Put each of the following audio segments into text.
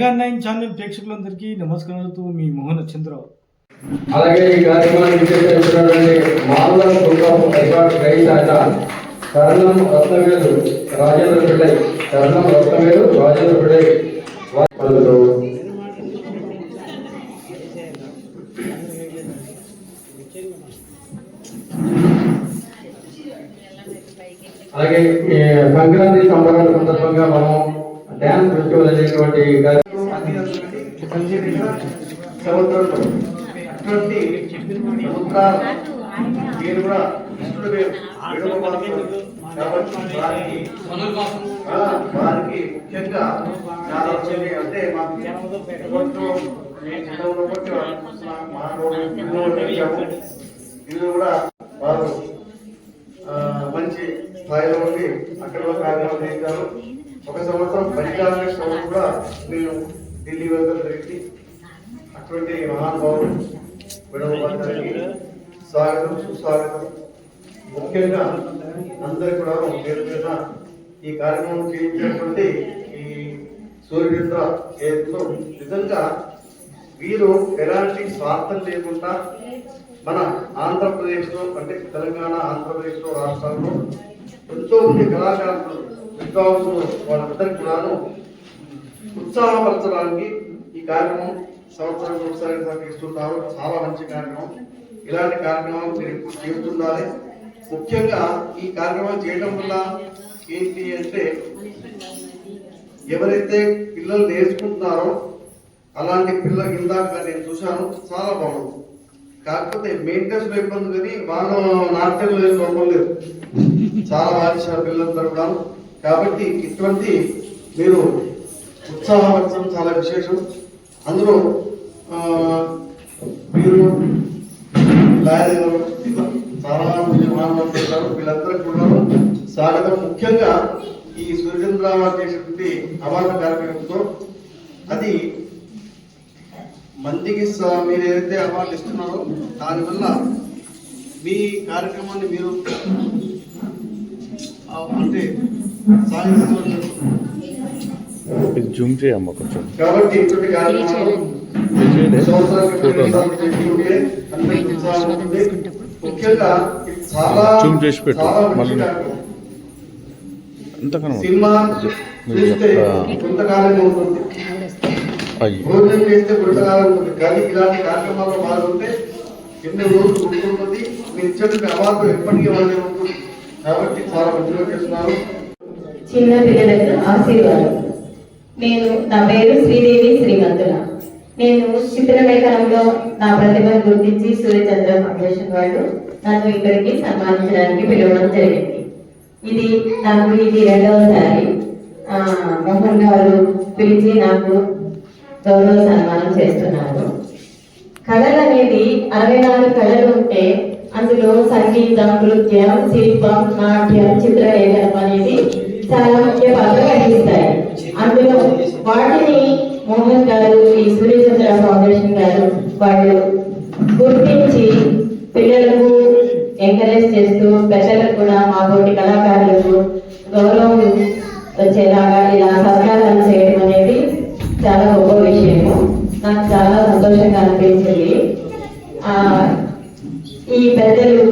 Mega nine channel ప్రేక్షకులందరికీ నమస్కారాలతో మీ మోహన్ చంద్రరావు. అలాగే ఈ కార్యక్రమాన్ని విచ్చేసినటువంటి మామూలు దుర్గాపు రికార్డ్ గ్రహీత కరణం రత్నవేలు రాజేంద్ర పిళ్ళై కరణం రత్నవేలు రాజేంద్ర పిళ్ళై. వాళ్ళు అలాగే సంక్రాంతి సంబరాల సందర్భంగా మనం డ్యాన్స్ ఫెస్టివల్ అనేటువంటి కార్యక్రమం సంవత్సరంలో అటువంటి సముద్రాలు మీరు కూడా కృష్ణుడు వేరు వారికి వారికి ముఖ్యంగా చాలా వచ్చింది అంటే మాకు ఎవరితో నేను చిన్నప్పుడు మా ఇల్లు కూడా వారు మంచి స్థాయిలో ఉండి అక్కడ కార్యక్రమం చేశారు. ఒక సంవత్సరం పరికాల కూడా మీరు ఢిల్లీ వెళ్ళడం జరిగింది అటువంటి మహానుభావుడు విడవడానికి స్వాగతం సుస్వాగతం. ముఖ్యంగా అందరి కూడా పేరు పేరున ఈ కార్యక్రమం చేయించినటువంటి ఈ సూర్యచంద్ర ఏదో నిజంగా వీరు ఎలాంటి స్వార్థం లేకుండా మన ఆంధ్రప్రదేశ్లో అంటే తెలంగాణ ఆంధ్రప్రదేశ్లో రాష్ట్రాల్లో ఎంతో మంది కళాకారులు విద్వాంసులు వాళ్ళందరికీ కూడాను ఉత్సాహపరచడానికి ఈ కార్యక్రమం సంవత్సరం ఒకసారి నిర్వహిస్తుంటారు చాలా మంచి కార్యక్రమం. ఇలాంటి కార్యక్రమాలు మీరు చేస్తుండాలి. ముఖ్యంగా ఈ కార్యక్రమం చేయడం వల్ల ఏంటి అంటే ఎవరైతే పిల్లలు నేర్చుకుంటున్నారో అలాంటి పిల్లలు ఇందాక నేను చూశాను చాలా బాగుంది. కాకపోతే మెయింటెనెన్స్లో ఇబ్బంది కానీ వాళ్ళు నాట్యం లేదు లోపం లేదు. చాలా బాగా పిల్లలందరూ కూడా కాబట్టి ఇటువంటి మీరు ఉత్సాహవంతం చాలా విశేషం. అందులో మీరు లాయర్ గారు చాలా మంది మానవులు ఉంటారు. వీళ్ళందరూ కూడా స్వాగతం. ముఖ్యంగా ఈ సూర్యచంద్రరావు చేసినటువంటి అవార్డు కార్యక్రమంతో అది మందికి మీరు ఏదైతే అవార్డు ఇస్తున్నారో దానివల్ల మీ కార్యక్రమాన్ని మీరు అంటే సాధించవచ్చు. ఇది జూమ్ చేయమ్మ కొంచెం. జూమ్ చేసి పెట్టు, మళ్ళీ. ఎన్ని రోజులు మీరు ఇచ్చేటువంటి అవార్డు ఎప్పటికీ వాళ్ళే ఉంటుంది కాబట్టి చాలా మంచిగా చేస్తున్నారు. చిన్న పిల్లలకు ఆశీర్వాదం. నేను నా పేరు శ్రీదేవి శ్రీమంతుల. నేను చిత్రలేఖనంలో నా ప్రతిభను గుర్తించి సూర్యచంద్ర ఫౌండేషన్ వాళ్ళు నన్ను ఇక్కడికి సన్మానించడానికి పిలవడం జరిగింది. ఇది నాకు ఇది రెండవసారి మోహన్ గారు పిలిచి నాకు గౌరవ సన్మానం చేస్తున్నారు. కళలు అనేది అరవై నాలుగు కళలు ఉంటే అందులో సంగీతం నృత్యం శిల్పం నాట్యం చిత్రలేఖనం అనేది చాలా ముఖ్య పాత్ర కనిపిస్తాయి అందులో వాటిని మోహన్ గారు ఈ సూర్యచంద్ర ఫౌండేషన్ గారు వాళ్ళు గుర్తించి పిల్లలకు ఎంకరేజ్ చేస్తూ పెద్దలకు కూడా మా తోటి కళాకారులకు గౌరవం వచ్చేలాగా ఇలా సత్కారం చేయడం అనేది చాలా గొప్ప విషయము నాకు చాలా సంతోషంగా అనిపించింది. ఈ పెద్దలు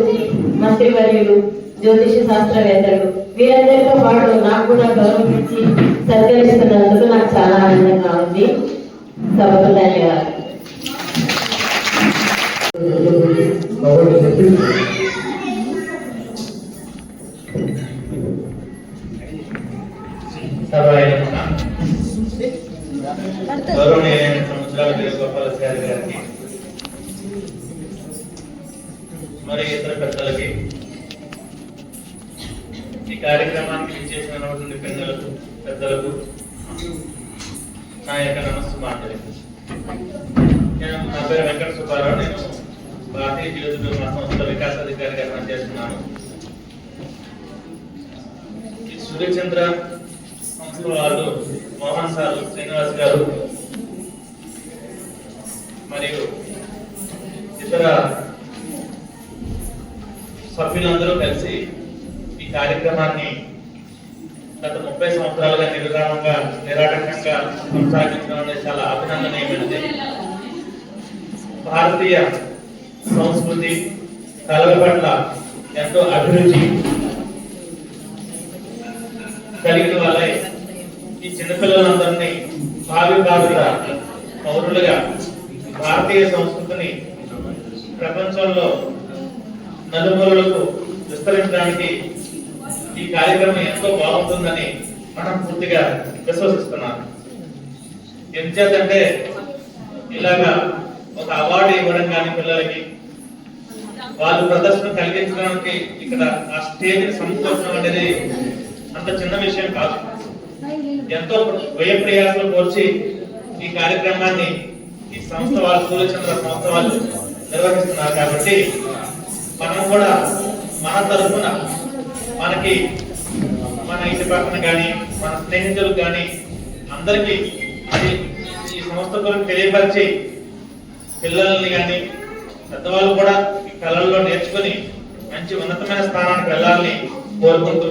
మంత్రివర్యులు జ్యోతిష శాస్త్రవేత్తలు వీరందరితో పాటు నాకు కూడా గౌరవించి సత్కరిస్తున్నందుకు నాకు చాలా ఆనందంగా ఉంది. సభకు ధన్యవాదాలు. సూర్యచంద్ర సంస్థ వాళ్ళు మోహన్ సార్ శ్రీనివాస్ గారు మరియు ఇతర సభ్యులందరూ కలిసి ఈ కార్యక్రమాన్ని గత ముప్పై సంవత్సరాలుగా నిరుదామంగా నిరాటకంగా కొనసాగించడం అనేది చాలా అభినందనీయమైనది. భారతీయ సంస్కృతి కళల పట్ల ఎంతో అభిరుచి కలిగిన వాళ్ళే. ఈ చిన్నపిల్లలందరినీ భావి భారత పౌరులుగా భారతీయ సంస్కృతిని ప్రపంచంలో నలుమూలలకు విస్తరించడానికి ఈ కార్యక్రమం ఎంతో బాగుంటుందని మనం పూర్తిగా విశ్వసిస్తున్నాను ఎందుచేతంటే ఇలాగా ఒక అవార్డు ఇవ్వడం కానీ పిల్లలకి వాళ్ళు ప్రదర్శన కలిగించడానికి ఇక్కడ ఆ స్టేజ్ సమకూర్చడం అనేది అంత చిన్న విషయం కాదు. ఎంతో వ్యయ ప్రయాసాలు కోర్చి ఈ కార్యక్రమాన్ని ఈ సంస్థ వాళ్ళు సూర్యచంద్ర సంస్థ వాళ్ళు నిర్వహిస్తున్నారు కాబట్టి మనం కూడా మన తరఫున మనకి మన ఇంటి పక్కన కానీ మన స్నేహితులకు కానీ అందరికీ అది ఈ సంస్థ గురించి తెలియపరిచి పిల్లల్ని కానీ పెద్దవాళ్ళు కూడా ఈ కళల్లో నేర్చుకుని మంచి ఉన్నతమైన స్థానానికి వెళ్ళాలని కోరుకుంటూ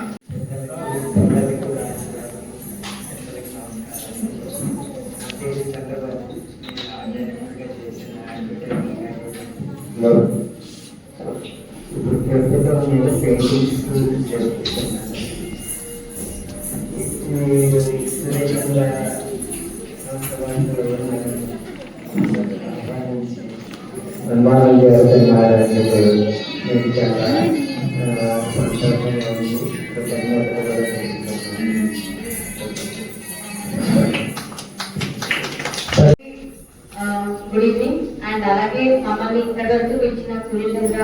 మమ్మల్ని ఇచ్చిన వరకు సూర్యచంద్ర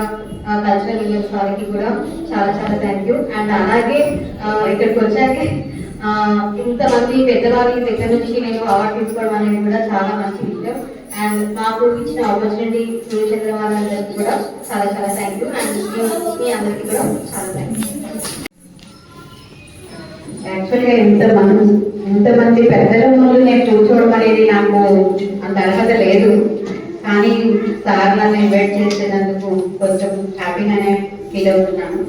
కల్చరల్ ఈవెంట్స్ వారికి కూడా చాలా చాలా థ్యాంక్ యూ అండ్ అలాగే ఇక్కడికి వచ్చాక ఇంతమంది పెద్దవాళ్ళ దగ్గర నుంచి నేను అవార్డు తీసుకోవడం అనేది కూడా చాలా మంచి విషయం. అండ్ మాకు ఇచ్చిన ఆపర్చునిటీ సూర్యచంద్ర వారందరికీ కూడా చాలా చాలా థ్యాంక్ యూ అండ్ మీ అందరికీ కూడా చాలా థ్యాంక్ యూ యాక్చువల్గా ఎంత మంది ఎంతమంది పెద్దల ముందు నేను కూర్చోవడం అనేది నాకు అంత అర్హత లేదు. కానీ సార్ నన్ను ఇన్వైట్ చేసినందుకు కొంచెం హ్యాపీగానే ఫీల్ అవుతున్నాను.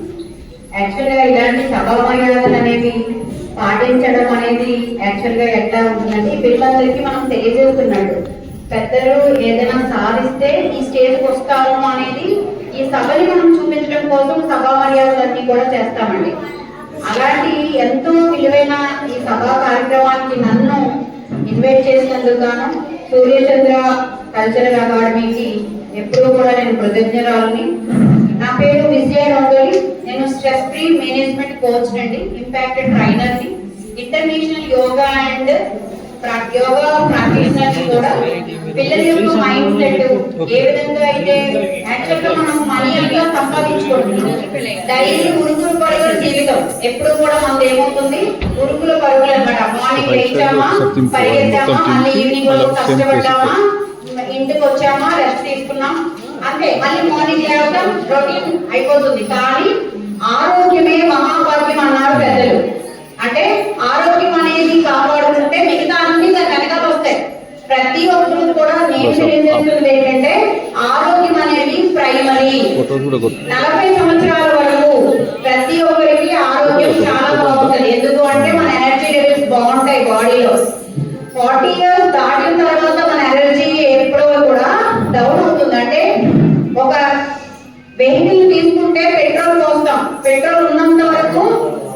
యాక్చువల్గా ఇలాంటి సభా మర్యాదలు అనేవి పాటించడం అనేది యాక్చువల్గా ఎట్లా ఉంటుందంటే పిల్లలందరికీ మనం తెలియజేస్తున్నాడు. పెద్దలు ఏదైనా సాధిస్తే ఈ స్టేజ్కి వస్తాము అనేది ఈ సభని మనం చూపించడం కోసం సభా మర్యాదలన్నీ కూడా చేస్తామండి. అలాంటి ఎంతో విలువైన ఈ సభా కార్యక్రమానికి నన్ను ఇన్వైట్ చేసినందుకు గాను సూర్యచంద్ర కల్చరల్ అకాడమీకి ఎప్పుడూ కూడా నేను కృతజ్ఞరాలని నా పేరు విజయ రంగోలి నేను స్ట్రెస్ ఫ్రీ మేనేజ్మెంట్ కోచ్ అండి ఇంపాక్ట్ ట్రైనర్ని. ఇంటర్నేషనల్ యోగా అండ్ యోగా ప్రాక్టీషనర్ని కూడా పిల్లల యొక్క మైండ్ సెట్ ఏ విధంగా అయితే యాక్చువల్గా మనం మనీ అంతా సంపాదించుకుంటున్నాం డైలీ ఉరుకులు పరుగుల జీవితం ఎప్పుడు కూడా మనది ఏమవుతుంది? ఉరుకుల పరుగులు అనమాట మార్నింగ్ లేచామా? పరిగెత్తామా? మళ్ళీ ఈవినింగ్ వరకు కష్టపడ్డామా? ఇంటికి వచ్చామా రెస్ట్ తీసుకున్నాం. అంతే మళ్ళీ మార్నింగ్ లేవడం రొటీన్ అయిపోతుంది. కానీ ఆరోగ్యమే మహాభాగ్యం అన్నారు పెద్దలు. అంటే ఆరోగ్యం అనేది కాపాడుకుంటే మిగతా అన్ని దాని వెనకాల వస్తాయి. ప్రతి ఒక్కరు కూడా నేను తెలియజేస్తుంది ఏంటంటే ఆరోగ్యం అనేది ప్రైమరీ నలభై సంవత్సరాల వరకు ప్రతి ఒక్కరికి ఆరోగ్యం చాలా బాగుంటుంది. ఎందుకు అంటే మన ఎనర్జీ లెవెల్స్ బాగుంటాయి బాడీలో ఫార్టీ ఇయర్స్ దాటిన తర్వాత మన ఎనర్జీ వెహికల్ తీసుకుంటే పెట్రోల్ పోస్తాం. పెట్రోల్ ఉన్నంత వరకు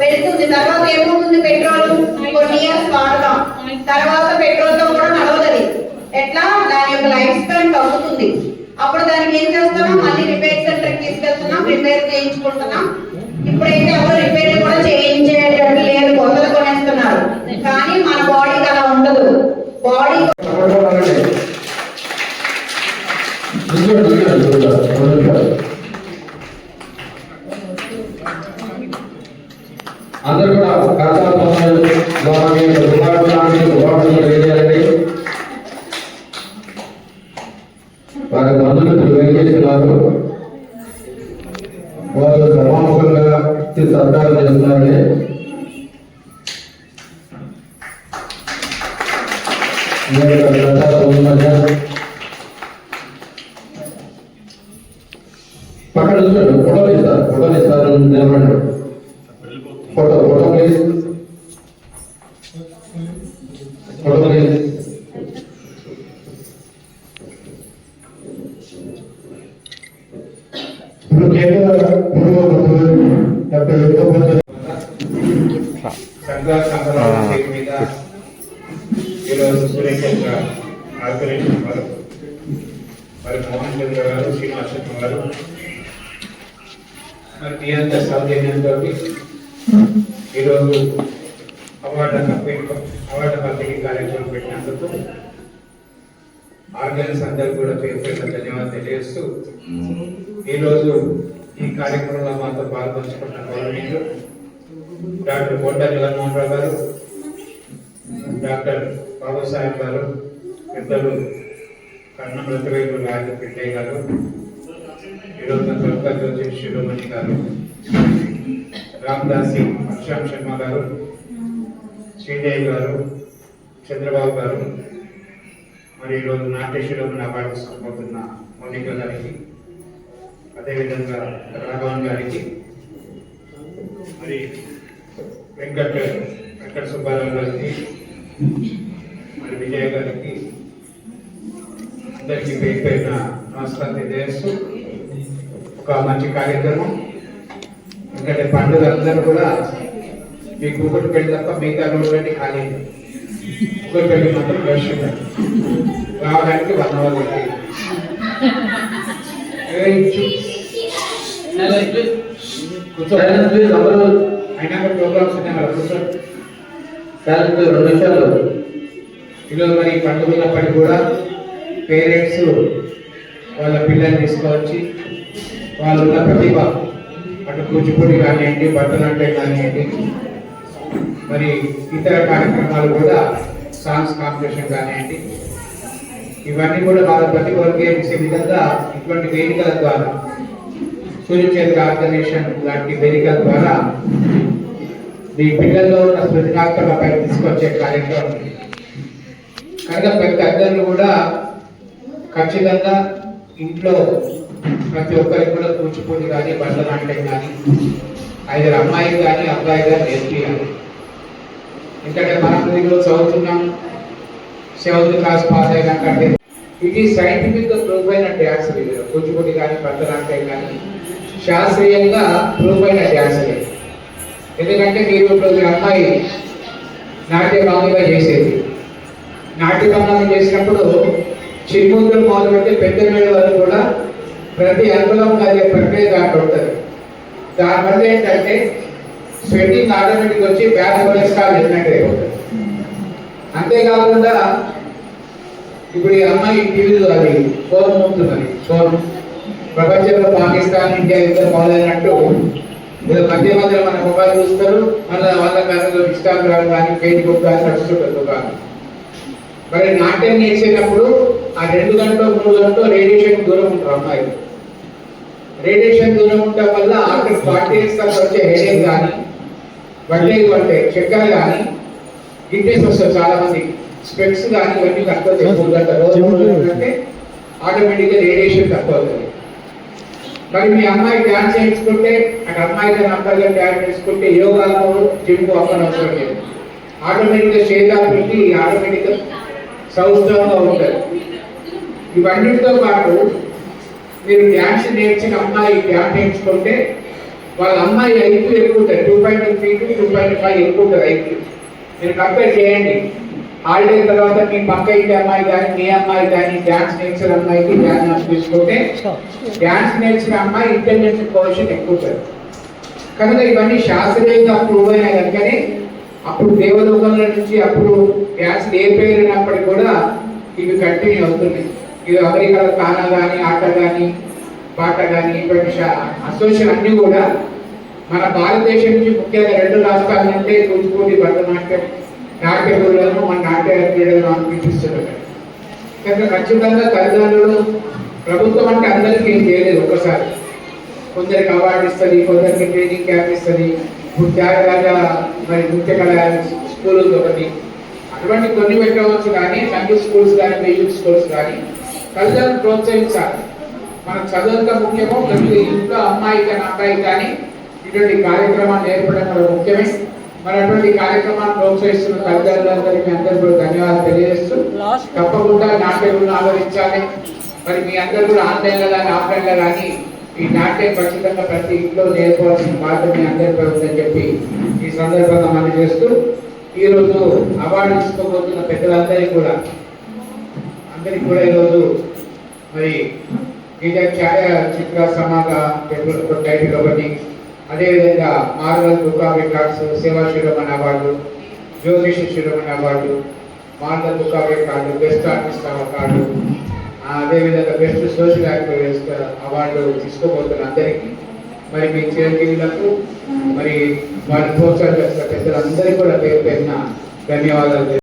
వెళ్తుంది. తర్వాత ఏమవుతుంది పెట్రోల్? కొన్ని ఇయర్స్ వాడతాం. తర్వాత పెట్రోల్తో కూడా నడవదది. ఎట్లా? దాని యొక్క లైఫ్ స్పాన్ తగ్గుతుంది. అప్పుడు దానికి ఏం చేస్తున్నాం? మళ్ళీ రిపేర్ సెంటర్ తీసుకెళ్తున్నాం. రిపేర్ చేయించుకుంటున్నాం. ఇప్పుడైతే ఎవరు రిపేర్ కూడా చేయించేటట్టు లేదు. కొత్తలు కొనేస్తున్నారు. కానీ మన బాడీకి అలా ఉండదు. బాడీ అందరూ కూడా ఖాతా ద్వారా మీరు శుభాకాంక్షలు తెలియజేయాలండి వారి బంధువులు వెంకటేశ్వరరావు వారు సభాముఖంగా ఇచ్చి సత్కారం చేస్తున్నారండి నేను గత తొమ్మిది మధ్య పక్కన చూడండి ఫోటోలు ఇస్తారు ఫోటోలు ఇస్తారు నిలబడండి photo photo please photo please ఇప్పుడు కేంద్ర పూర్వ సంఘ సంఘాల మీద ఈరోజు సురేష్ ఆర్గనైజేషన్ వారు మరి మోహన్ చంద్ర గారు శ్రీనివాస గారు మరి మీ అంత సౌజన్యంతో ఈరోజు అవార్డు కంపెనీ అవార్డు పంపిణీ కార్యక్రమం పెట్టినందుకు ఆర్గనైజ్ అందరికీ కూడా పేరు పేరు ధన్యవాదాలు తెలియజేస్తూ ఈరోజు ఈ కార్యక్రమంలో మాతో పాల్పంచుకున్న గౌరవనీయులు డాక్టర్ కోట జగన్మోహన్ రావు గారు డాక్టర్ బాబాసాహెబ్ గారు పెద్దలు కన్నం రతివైపు రాజ పిట్టయ్య గారు ఈరోజు కలకత్తా శిరోమణి గారు రామదాసి అక్షాం శర్మ గారు శ్రీదేవి గారు చంద్రబాబు గారు మరి ఈరోజు నాట్య శిరోమణి అవార్డు తీసుకోబోతున్న మౌనిక గారికి అదేవిధంగా రాఘవన్ గారికి మరి వెంకట వెంకట సుబ్బారావు గారికి మరి విజయ గారికి అందరికీ పేరు పేరున నమస్కారం తెలియజేస్తూ ఒక మంచి కార్యక్రమం. ఎందుకంటే పండుగ అందరూ కూడా మీకు ఒకటి పెళ్ళి తప్ప మిగతా పెట్టి ఖాళీ ఒకటి పెళ్ళి మాత్రం ఫ్రెష్ ఉంటుంది. రావడానికి వన్ అవర్ ఉంది రెండు నిమిషాలు. ఈరోజు మరి పండుగ ఉన్నప్పటికీ కూడా పేరెంట్స్ వాళ్ళ పిల్లల్ని తీసుకొచ్చి వాళ్ళు ఉన్న ప్రతిభ అటు కూచిపూడి కానివ్వండి భరతనాట్యం కానివ్వండి మరి ఇతర కార్యక్రమాలు కూడా సాంగ్స్ కాంపిటీషన్ కానివ్వండి ఇవన్నీ కూడా వాళ్ళ ప్రతిభకి ఇచ్చే విధంగా ఇటువంటి వేదికల ద్వారా సూర్యచంద్ర లాంటి వేదికల ద్వారా ఈ పిల్లల్లో ఉన్న సృజనాత్మకపై తీసుకొచ్చే కార్యక్రమం. కనుక ప్రతి అందరూ కూడా ఖచ్చితంగా ఇంట్లో ప్రతి ఒక్కరికి కూడా కూచిపూడి కానీ భరతనాట్యం కానీ ఐదు అమ్మాయిలు కానీ అబ్బాయి కానీ నేర్పియాలి. ఎందుకంటే మన ఈరోజు చదువుతున్నాం సెవెంత్ క్లాస్ పాస్ అయినాకంటే ఇది సైంటిఫిక్గా ప్రూవ్ అయిన డ్యాన్స్ కూచిపూడి కానీ భరతనాట్యం కానీ శాస్త్రీయంగా ప్రూఫ్ అయిన డ్యాన్స్. ఎందుకంటే మీరు ఇప్పుడు మీ అమ్మాయి నాట్యభాగంగా చేసేది. నాట్య నాట్యభంగం చేసినప్పుడు చిరుముద్రలు మొదలు పెడితే పెద్ద మేడ వరకు కూడా ప్రతి అంగుళం కలిగే ప్రక్రియ దాంట్లో ఉంటుంది. దానివల్ల ఏంటంటే స్వెట్టింగ్ ఆటోమేటిక్ వచ్చి బ్యాక్ కొలెస్ట్రాల్ వెళ్ళినట్టు అయిపోతుంది అంతేకాకుండా ఇప్పుడు ఈ అమ్మాయి టీవీలో అది ఫోన్ ఉంటున్నది ఫోన్ ప్రపంచంలో పాకిస్తాన్ ఇండియా యుద్ధం మొదలైనట్టు ఏదో మధ్య మధ్యలో మన మొబైల్ చూస్తారు మన వాళ్ళ కనుక ఇన్స్టాగ్రామ్ కానీ ఫేస్బుక్ కానీ నడుచుకుంటారు కాదు మరి నాట్యం నేర్చేటప్పుడు ఆ రెండు గంటలు మూడు గంటలు రేడియేషన్ దూరం ఉంటారు అమ్మాయిలు. రేడియేషన్ దూరం ఉండటం వల్ల ఆఫ్టర్ ఫార్టీ ఇయర్స్ వచ్చే హెడేక్ కానీ వడ్డే అంటే చక్కెర కానీ గిడ్నెస్ వస్తుంది చాలా మంది స్పెక్స్ కానీ ఇవన్నీ తక్కువ మూడు రోజు అంటే ఆటోమేటిక్గా రేడియేషన్ తక్కువ అవుతుంది. మరి మీ అమ్మాయి డ్యాన్స్ చేయించుకుంటే అటు అమ్మాయితో కానీ డ్యాన్స్ చేసుకుంటే యోగాలో జిమ్ అప్పని అవసరం లేదు. ఆటోమేటిక్గా పెట్టి ఆటోమేటిక్గా సౌష్ఠవంగా ఉంటుంది ఇవన్నిటితో పాటు మీరు డ్యాన్స్ నేర్చిన అమ్మాయి డ్యాన్స్ నేర్చుకుంటే వాళ్ళ అమ్మాయి ఐక్యూ ఎక్కువ ఉంటుంది. Two point three to two point five ఎక్కువ ఉంటుంది ఐక్యూ మీరు కంపేర్ చేయండి. హాలిడే తర్వాత మీ పక్క ఇంటి అమ్మాయి కానీ మీ అమ్మాయి కానీ డ్యాన్స్ నేర్చిన అమ్మాయికి డ్యాన్స్ తీసుకుంటే డ్యాన్స్ నేర్చిన అమ్మాయి ఇంటెలిజెన్స్ పొజిషన్ ఎక్కువ కనుక ఇవన్నీ శాస్త్రీయంగా ప్రూవ్ అయినా కనుకనే అప్పుడు దేవలోకంలో నుంచి అప్పుడు డ్యాన్స్ ఏ పేరున్నప్పటికీ కూడా ఇవి కంటిన్యూ అవుతున్నాయి. ఇది అమెరికాలో కానా కానీ ఆట కానీ పాట కానీ ఇటువంటి అసోసియేషన్ అన్ని కూడా మన భారతదేశం నుంచి ముఖ్యంగా రెండు రాష్ట్రాల నుండి కూచిపూడి భరతనాట్యం నాట్య గురువులను మన నాట్య క్రీడలను అనిపిస్తున్నారు కానీ ఖచ్చితంగా తల్లిదండ్రులు ప్రభుత్వం అంటే అందరికీ ఏం చేయలేదు ఒక్కసారి. కొందరికి అవార్డు ఇస్తుంది కొందరికి ట్రైనింగ్ క్యాంప్ ఇస్తుంది ఇప్పుడు త్యాగరాజ మరి నృత్య కళ స్కూల్ ఒకటి అటువంటి కొన్ని పెట్టవచ్చు కానీ సంగీత స్కూల్స్ కానీ మ్యూజిక్ స్కూల్స్ కానీ తల్లిదండ్రులు ప్రోత్సహించాలి. మన చదువుంత ముఖ్యమో ప్రతి ఇంట్లో అమ్మాయి కానీ అబ్బాయి కానీ ఇటువంటి కార్యక్రమాలు ఏర్పడడం కూడా ముఖ్యమే. మరి అటువంటి కార్యక్రమాన్ని ప్రోత్సహిస్తున్న తల్లిదండ్రులందరికీ అందరికీ కూడా ధన్యవాదాలు తెలియజేస్తూ తప్పకుండా నాట్యం ఆదరించాలి. మరి మీ అందరూ కూడా ఆన్లైన్లో కానీ ఆఫ్లైన్లో కానీ ఈ నాట్యం ఖచ్చితంగా ప్రతి ఇంట్లో నేర్చుకోవాల్సిన బాధ్యత మీ అందరిపై ఉందని చెప్పి ఈ సందర్భంగా మనం చేస్తూ ఈరోజు అవార్డు తీసుకోబోతున్న పెద్దలందరికీ కూడా అందరికీ కూడా ఈరోజు మరి గీత ఛాయ చిత్ర సమాగ టైటిల్ ఒకటి అదేవిధంగా మార్వల్ దుర్గా రికార్డ్స్ సేవా శిరోమణి అవార్డు జ్యోతిష శిరోమణి award marvel Durga record best artist award అదేవిధంగా బెస్ట్ సోషల్ యాక్టివిస్ట్ అవార్డు తీసుకోబోతున్న అందరికీ మరి మీ చిరంజీవులకు మరి వారిని ప్రోత్సహిస్తున్న పెద్దలందరికీ కూడా పేరు పెట్టిన ధన్యవాదాలు.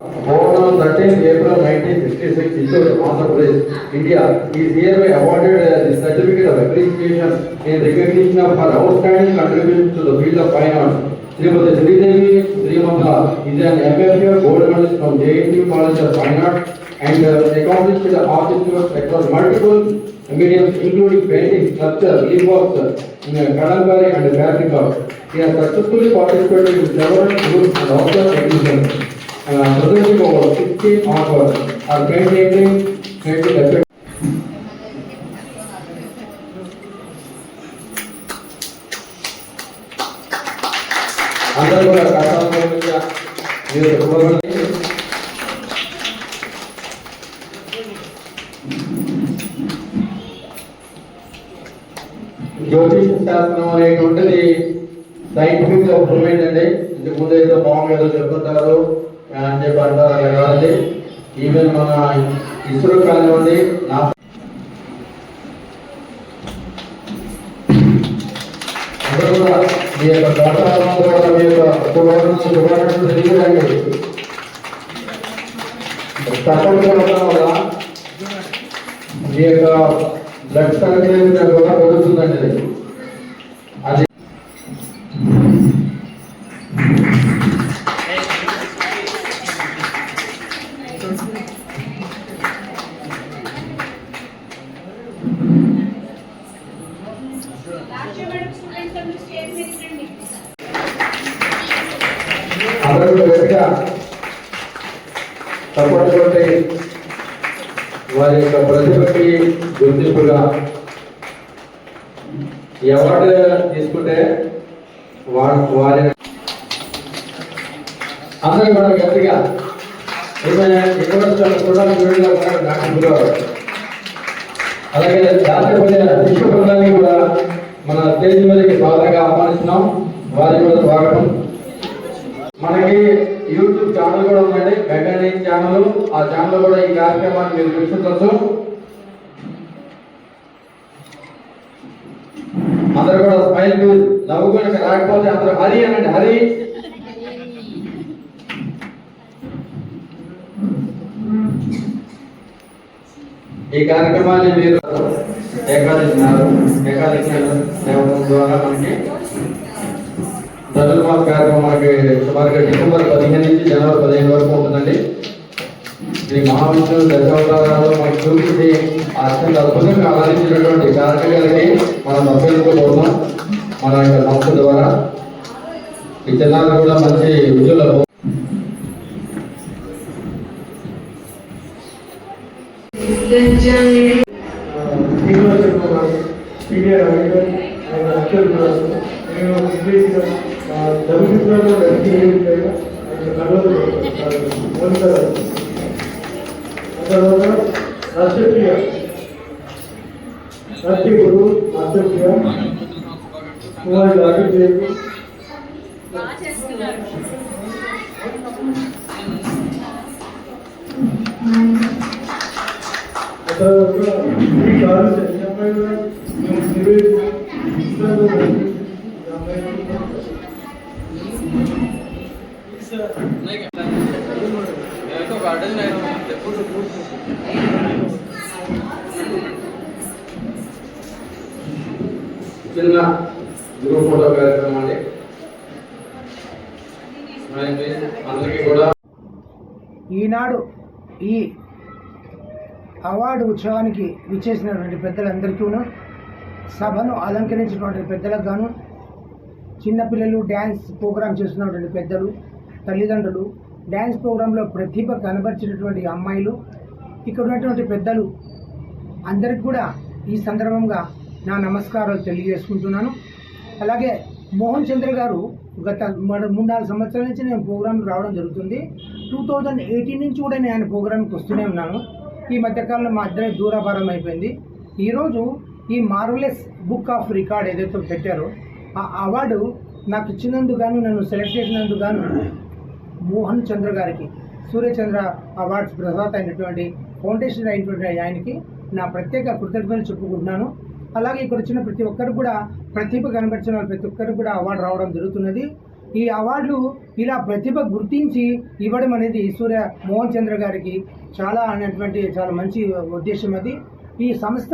Born on 13th April 1966, Indore, Andhra Pradesh, India, is hereby awarded the certificate of appreciation in recognition of her outstanding contribution to the field of fine arts. Srimati Sridevi Srimanga is an MFA gold medalist from JNU College of Fine Arts and uh, accomplished artist across multiple mediums including painting, sculpture, leaf works, uh, Kadangari and fabric art. He has successfully participated in several groups and also exhibitions. Uh, Our, our great neighboring, మీ యొక్క దాతాత్మక కూడా మీ యొక్క శుభాకాంక్షలు శుభాకాంక్షలు తెలియజేయండి. తప్పనిసరి ఉండడం వల్ల మీ యొక్క బ్లడ్ సర్క్యులేషన్ కూడా పెరుగుతుందండి ఈ అవార్డు తీసుకుంటే వారి అందరూ కూడా గట్టిగా అలాగే జాతీయ విశ్వ బృందాన్ని కూడా మన స్టేజ్ మీదకి స్వాగతంగా ఆహ్వానిస్తున్నాం. వారి కూడా స్వాగతం. మనకి యూట్యూబ్ ఛానల్ కూడా ఉందండి. మెకానిక్ ఛానల్ ఆ ఛానల్ కూడా ఈ కార్యక్రమాన్ని మీరు వీక్షించవచ్చు అందరూ కూడా స్మైల్ ప్లీజ్ నవ్వుకొని రాకపోతే అందరూ హరి అనండి హరి. ఈ కార్యక్రమాన్ని మీరు ఏకాదశినారు. ఏకాదశి దేవతం ద్వారా మనకి ధనుర్మాస కార్యక్రమం మనకి సుమారుగా డిసెంబర్ పదిహేను నుంచి జనవరి పదిహేను వరకు ఉంటుందండి. శ్రీ మహావిష్ణువు దశావతారాలు మనకి చూపించి అత్యంత అద్భుతంగా ఆరాధించినటువంటి కార్యక్రమాలకి మనం అభ్యర్థించబోతున్నాం మన యొక్క సంస్థ ద్వారా ఈ జిల్లాలో కూడా మంచి విజులు సీనియర్ అడిగారు ఆయన అక్షర్ కూడా నేను విదేశీగా చదువుతున్నాను తర్వాత రాష్ట్రీయ చిన్న గ్రూప్ ఫోటో కార్యక్రమం అండి. అందరికీ కూడా ఈనాడు ఈ అవార్డు ఉత్సవానికి విచ్చేసినటువంటి పెద్దలందరికీను సభను అలంకరించినటువంటి పెద్దలకు గాను చిన్నపిల్లలు డ్యాన్స్ ప్రోగ్రామ్ చేస్తున్నటువంటి పెద్దలు తల్లిదండ్రులు డ్యాన్స్ ప్రోగ్రాంలో ప్రతిభ కనబరిచినటువంటి అమ్మాయిలు ఇక్కడ ఉన్నటువంటి పెద్దలు అందరికి కూడా ఈ సందర్భంగా నా నమస్కారాలు తెలియజేసుకుంటున్నాను. అలాగే మోహన్ చంద్ర గారు గత మూడు నాలుగు సంవత్సరాల నుంచి నేను ప్రోగ్రాంకి రావడం జరుగుతుంది. టూ థౌజండ్ ఎయిటీన్ నుంచి కూడా నేను ఆయన ప్రోగ్రాంకి వస్తూనే ఉన్నాను. ఈ మధ్యకాలంలో మా ఇద్దరే దూరాభారం అయిపోయింది. ఈరోజు ఈ మార్వలెస్ బుక్ ఆఫ్ రికార్డ్ ఏదైతే పెట్టారో ఆ అవార్డు నాకు ఇచ్చినందుకు గాను నన్ను సెలెక్ట్ చేసినందుకు గాను మోహన్ చంద్ర గారికి సూర్యచంద్ర అవార్డ్స్ ప్రదాత అయినటువంటి ఫౌండేషన్ అయినటువంటి ఆయనకి నా ప్రత్యేక కృతజ్ఞతలు చెప్పుకుంటున్నాను. అలాగే ఇక్కడ వచ్చిన ప్రతి ఒక్కరు కూడా ప్రతిభ కనబరిచిన వాళ్ళు ప్రతి ఒక్కరికి కూడా అవార్డు రావడం జరుగుతున్నది. ఈ అవార్డులు ఇలా ప్రతిభ గుర్తించి ఇవ్వడం అనేది సూర్య మోహన్ చంద్ర గారికి చాలా అనేటువంటి చాలా మంచి ఉద్దేశం అది. ఈ సంస్థ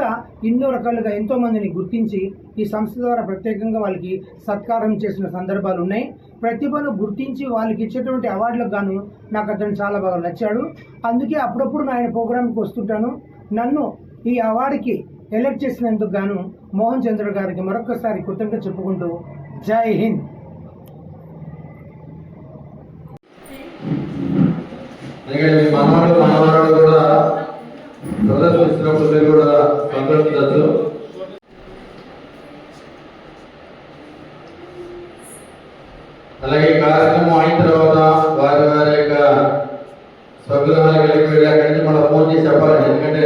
ఎన్నో రకాలుగా ఎంతో మందిని గుర్తించి ఈ సంస్థ ద్వారా ప్రత్యేకంగా వాళ్ళకి సత్కారం చేసిన సందర్భాలు ఉన్నాయి. ప్రతిభను గుర్తించి వాళ్ళకి ఇచ్చేటువంటి అవార్డులకు గాను నాకు అతను చాలా బాగా నచ్చాడు. అందుకే అప్పుడప్పుడు నేను ఆయన ప్రోగ్రాంకి వస్తుంటాను. నన్ను ఈ అవార్డుకి ఎలక్ట్ చేసినందుకు గాను మోహన్ చంద్ర గారికి మరొకసారి కృతజ్ఞత చెప్పుకుంటూ జై హింద్. ఎందుకంటే మీ మనవాడు మనవరాడు కూడా ప్రదర్శిస్తున్నప్పుడు మీరు కూడా సంతోషించచ్చు అలాగే కార్యక్రమం అయిన తర్వాత వారి వారి యొక్క స్వగృహాలకు వెళ్ళి వెళ్ళి అక్కడి నుంచి మళ్ళీ ఫోన్ చేసి చెప్పాలండి ఎందుకంటే